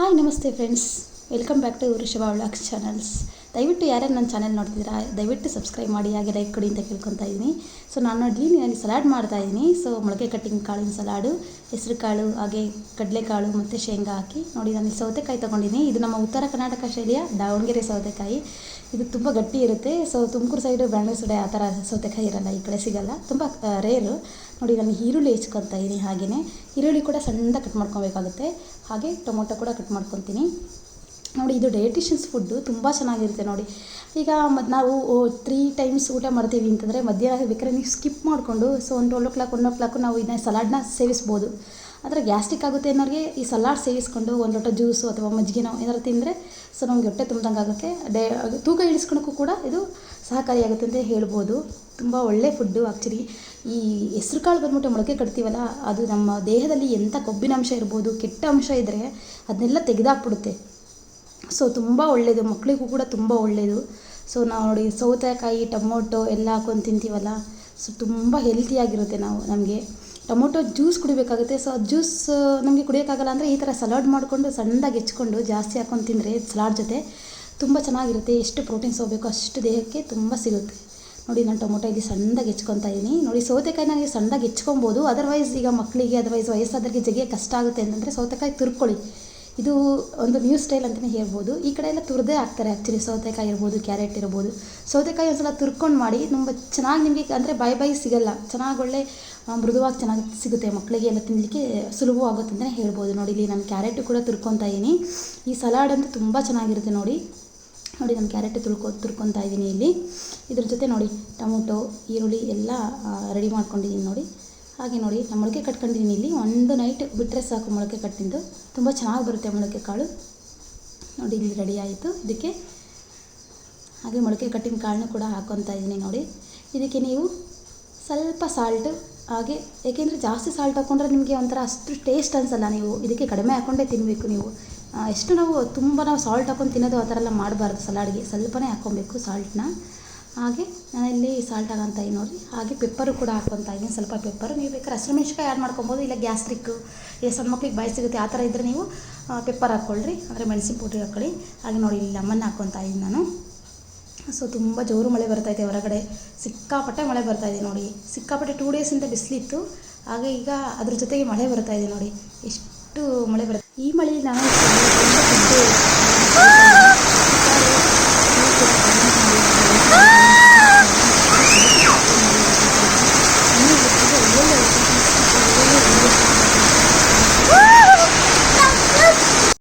Hi నమస్తే friends welcome back to Vrushabha vlogs channels ದಯವಿಟ್ಟು ಯಾರ್ಯಾರು ನನ್ನ ಚಾನೆಲ್ ನೋಡ್ತಿದ್ದೀರಾ, ದಯವಿಟ್ಟು ಸಬ್ಸ್ಕ್ರೈಬ್ ಮಾಡಿ, ಹಾಗೆ ಲೈಕ್ ಕೊಡಿ ಅಂತ ಕೇಳ್ಕೊತಾ ಇದ್ದೀನಿ. ಸೊ ನಾನು ನೋಡಿ ನಾನು ಸಲಾಡ್ ಮಾಡ್ತಾ ಇದ್ದೀನಿ. ಸೊ ಮೊಳಕೆ ಕಟ್ಟಿಂಗ್ ಕಾಳಿನ ಸಲಾಡು ಹೆಸರು ಕಾಳು, ಹಾಗೆ ಕಡಲೆಕಾಳು ಮತ್ತು ಶೇಂಗಾ ಹಾಕಿ ನೋಡಿ ನಾನು ಸೌತೆಕಾಯಿ ತೊಗೊಂಡಿದ್ದೀನಿ. ಇದು ನಮ್ಮ ಉತ್ತರ ಕರ್ನಾಟಕ ಶೈಲಿಯ ದಾವಣಗೆರೆ ಸೌತೆಕಾಯಿ. ಇದು ತುಂಬ ಗಟ್ಟಿ ಇರುತ್ತೆ. So Tumakuru side Bangalore side ಆ ಥರ ಸೌತೆಕಾಯಿ ಇರಲ್ಲ, ಈ ಕಡೆ ಸಿಗಲ್ಲ. ತುಂಬ ರೇರು ನೋಡಿ ನಾನು ಈರುಳ್ಳಿ ಹೆಚ್ಕೊತಾ ಇದ್ದೀನಿ ಹಾಗೆಯೇ ಈರುಳ್ಳಿ ಕೂಡ ಸಣ್ಣದಾಗಿ ಕಟ್ ಮಾಡ್ಕೊಬೇಕಾಗುತ್ತೆ. ಹಾಗೆ ಟೊಮೊಟೊ ಕೂಡ ಕಟ್ ಮಾಡ್ಕೊತೀನಿ. ನೋಡಿ ಇದು ಡಯಟಿಷಿಯನ್ಸ್ ಫುಡ್ಡು ತುಂಬ ಚೆನ್ನಾಗಿರುತ್ತೆ ನೋಡಿ. ಈಗ ಮತ್ತು ನಾವು ತ್ರೀ ಟೈಮ್ಸ್ ಊಟ ಮಾಡ್ತೀವಿ ಅಂತಂದರೆ ಮಧ್ಯಾಹ್ನ ಬೇಕಾದ್ರೆ ನೀವು ಸ್ಕಿಪ್ ಮಾಡಿಕೊಂಡು ಸೊ ಒಂದು twelve o'clock one o'clock ನಾವು ಇದನ್ನ ಸಲಾಡ್ನ ಸೇವಿಸ್ಬೋದು. ಆದರೆ ಗ್ಯಾಸ್ಟ್ರಿಕ್ ಆಗುತ್ತೆ ಅನ್ನೋರಿಗೆ ಈ ಸಲಾಡ್ ಸೇವಿಸ್ಕೊಂಡು ಒಂದು ಲೋಟ ಜ್ಯೂಸು ಅಥವಾ ಮಜ್ಜಿಗೆನೋ ಏನಾದ್ರು ತಿಂದರೆ ಸೊ ನಮಗೆ ಹೊಟ್ಟೆ ತುಂಬ್ದಂಗೆ ಆಗುತ್ತೆ ಡೇ, ತೂಕ ಇಳಿಸ್ಕೊಳಕ್ಕೂ ಕೂಡ ಇದು ಸಹಕಾರಿಯಾಗುತ್ತೆ ಅಂತ ಹೇಳ್ಬೋದು. ತುಂಬ ಒಳ್ಳೆ ಫುಡ್ಡು ಆ್ಯಕ್ಚುಲಿ ಈ ಹೆಸ್ರು ಕಾಳು ಬಂದ್ಬಿಟ್ಟು ಮೊಳಕೆ ಕಟ್ತೀವಲ್ಲ, ಅದು ನಮ್ಮ ದೇಹದಲ್ಲಿ ಎಂಥ ಕೊಬ್ಬಿನ ಅಂಶ ಇರ್ಬೋದು, ಕೆಟ್ಟ ಅಂಶ ಇದ್ದರೆ ಅದನ್ನೆಲ್ಲ ತೆಗೆದಾಕ್ಬಿಡುತ್ತೆ. ಸೊ ತುಂಬ ಒಳ್ಳೆಯದು ಮಕ್ಕಳಿಗೂ ಕೂಡ ತುಂಬ ಒಳ್ಳೆಯದು ಸೊ ನಾವು ನೋಡಿ ಸೌತೆಕಾಯಿ, ಟೊಮೊಟೊ ಎಲ್ಲ ಹಾಕೊಂಡು ತಿಂತೀವಲ್ಲ? ಸೊ ತುಂಬ ಹೆಲ್ತಿಯಾಗಿರುತ್ತೆ ನಾವು, ನಮಗೆ. ಟೊಮೊಟೊ ಜ್ಯೂಸ್ ಕುಡಿಬೇಕಾಗುತ್ತೆ. ಸೊ ಜ್ಯೂಸ್ ನಮಗೆ ಕುಡಿಯೋಕ್ಕಾಗಲ್ಲ ಅಂದರೆ ಈ ಥರ ಸಲಾಡ್ ಮಾಡಿಕೊಂಡು ಸಣ್ಣದಾಗಿ ಹೆಚ್ಕೊಂಡು ಜಾಸ್ತಿ ಹಾಕೊಂಡು ತಿಂದರೆ ಸಲಾಡ್ ಜೊತೆ ತುಂಬ ಚೆನ್ನಾಗಿರುತ್ತೆ. ಎಷ್ಟು ಪ್ರೋಟೀನ್ಸ್ ಹೋಗಬೇಕು ಅಷ್ಟು ದೇಹಕ್ಕೆ ತುಂಬ ಸಿಗುತ್ತೆ. ನೋಡಿ, ನಾನು ಟೊಮೊಟೊ ಇಲ್ಲಿ ಸಣ್ಣದಾಗಿ ಹೆಚ್ಕೊತಾ ಇದ್ದೀನಿ ನೋಡಿ, ಸೌತೆಕಾಯಿ ನನಗೆ ಸಣ್ಣದಾಗಿ ಹೆಚ್ಕೊಬೋದು. ಅದರ್ವೈಸ್ ಈಗ ಮಕ್ಕಳಿಗೆ ಅದರ್ವೈಸ್ ವಯಸ್ಸಾದವರಿಗೆ ಜಗ್ಗೆ ಕಷ್ಟ ಆಗುತ್ತೆ ಅಂತಂದರೆ ಸೌತೆಕಾಯಿ ತುರ್ಕೊಳ್ಳಿ ಇದು ಒಂದು ನ್ಯೂ ಸ್ಟೈಲ್ ಅಂತಲೇ ಹೇಳ್ಬೋದು. ಈ ಕಡೆ ಎಲ್ಲ ತುರಿದೇ ಹಾಕ್ತಾರೆ ಆ್ಯಕ್ಚುಲಿ ಸೌತೆಕಾಯಿ ಇರ್ಬೋದು, ಕ್ಯಾರೆಟ್ ಇರ್ಬೋದು. ಸೌತೆಕಾಯಿ ಒಂದು ಸಲ ತುರ್ಕೊಂಡು ಮಾಡಿ ತುಂಬ ಚೆನ್ನಾಗಿ ನಿಮಗೆ ಅಂದರೆ ಬೈ ಬೈ ಸಿಗಲ್ಲ. ಚೆನ್ನಾಗಿ ಒಳ್ಳೆ ಮೃದುವಾಗಿ ಚೆನ್ನಾಗಿ ಸಿಗುತ್ತೆ. ಮಕ್ಕಳಿಗೆ ಎಲ್ಲ ತಿನ್ನಲಿಕ್ಕೆ ಸುಲಭವಾಗುತ್ತೆ ಅಂತಲೇ ಹೇಳ್ಬೋದು. ನೋಡಿ ಇಲ್ಲಿ ನಾನು ಕ್ಯಾರೆಟು ಕೂಡ ತುರ್ಕೊತಾ ಇದ್ದೀನಿ ಈ ಸಲಾಡ್ ಅಂತೂ ತುಂಬ ಚೆನ್ನಾಗಿರುತ್ತೆ ನೋಡಿ. ನೋಡಿ ನಾನು ಕ್ಯಾರೆಟ್ ತುಳ್ಕೊ ತುರ್ಕೊತಾ ಇದ್ದೀನಿ ಇಲ್ಲಿ. ಇದ್ರ ಜೊತೆ ನೋಡಿ ಟೊಮೊಟೊ, ಈರುಳ್ಳಿ ಎಲ್ಲ ರೆಡಿ ಮಾಡ್ಕೊಂಡಿದ್ದೀನಿ ನೋಡಿ. ಹಾಗೆ ನೋಡಿ ನಾನು ಮೊಳಕೆ ಕಟ್ಕೊಂಡಿದ್ದೀನಿ ಇಲ್ಲಿ. ಒಂದು ನೈಟ್ ಬಿಟ್ಟರೆ ಸಾಕು ಮೊಳಕೆ ಕಟ್ಟಿದ್ದು. ತುಂಬ ಚೆನ್ನಾಗಿ ಬರುತ್ತೆ ಮೊಳಕೆ ಕಾಳು. ನೋಡಿ, ಇಲ್ಲಿ ರೆಡಿ ಆಯಿತು. ಇದಕ್ಕೆ ಹಾಗೆ ಮೊಳಕೆ ಕಟ್ಟಿನ ಕಾಳನ್ನು ಕೂಡ ಹಾಕ್ಕೊತಾ ಇದ್ದೀನಿ ನೋಡಿ. ಇದಕ್ಕೆ ನೀವು ಸ್ವಲ್ಪ ಸಾಲ್ಟ್ ಹಾಗೆ ಏಕೆಂದರೆ ಜಾಸ್ತಿ ಸಾಲ್ಟ್ ಹಾಕ್ಕೊಂಡ್ರೆ ನಿಮಗೆ ಒಂಥರ ಅಷ್ಟು ಟೇಸ್ಟ್ ಅನಿಸಲ್ಲ ನೀವು. ಇದಕ್ಕೆ ಕಡಿಮೆ ಹಾಕ್ಕೊಂಡೇ ತಿನ್ನಬೇಕು ನೀವು. ಎಷ್ಟು ನಾವು ತುಂಬ ನಾವು ಸಾಲ್ಟ್ ಹಾಕ್ಕೊಂಡು ತಿನ್ನೋದು ಆ ಥರ ಎಲ್ಲ ಮಾಡಬಾರ್ದು. ಸಲಾಡ್ಗೆ ಸ್ವಲ್ಪನೇ ಹಾಕ್ಕೊಬೇಕು ಸಾಲ್ಟ್ನ ಹಾಗೆ ನಾನಿಲ್ಲಿ ಸಾಲ್ಟ್ ಹಾಕಂತ ಇದ್ದೀನಿ ನೋಡಿ. ಹಾಗೆ ಪೆಪ್ಪರು ಕೂಡ ಹಾಕ್ಕೊತಾ ಇದ್ದೀನಿ. ಸ್ವಲ್ಪ ಪೆಪ್ಪರು ನೀವು ಬೇಕಾದ್ರೆ ಹಸಿಮೆಣ್ಸಿಕಾಯಿ ಆ್ಯಡ್ ಮಾಡ್ಕೊಬೋದು, ಇಲ್ಲ ಗ್ಯಾಸ್ಟ್ರಿಕ್ಕು ಇಲ್ಲ ಸಣ್ಣ ಮಕ್ಳಿಗೆ ಬಾಯಿ ಸಿಗುತ್ತೆ, ಆ ಥರ ಇದ್ದರೆ ನೀವು ಪೆಪ್ಪರ್ ಹಾಕ್ಕೊಳ್ರಿ. ಅಂದರೆ ಮೆಣಸಿನ ಪುಡಿ ಹಾಕ್ಕೊಳ್ಳಿ. ಹಾಗೆ ನೋಡಿ, ಇಲ್ಲಿ ಲೆಮನ್ ಹಾಕ್ಕೊತಾ ಇದ್ದೀನಿ ನಾನು. ಸೊ ತುಂಬ ಜೋರು ಮಳೆ ಬರ್ತಾಯಿದೆ ಹೊರಗಡೆ. ಸಿಕ್ಕಾಪಟ್ಟೆ ಮಳೆ ಬರ್ತಾಯಿದೆ ನೋಡಿ. ಸಿಕ್ಕಾಪಟ್ಟೆ ಟೂ ಡೇಸಿಂದ ಬಿಸಿಲಿತ್ತು. ಹಾಗೆ ಈಗ ಅದ್ರ ಜೊತೆಗೆ ಮಳೆ ಬರ್ತಾಯಿದೆ ನೋಡಿ. ಎಷ್ಟು ಮಳೆ ಬರುತ್ತೆ ಈ ಮಳೆಯಲ್ಲಿ ನಾನು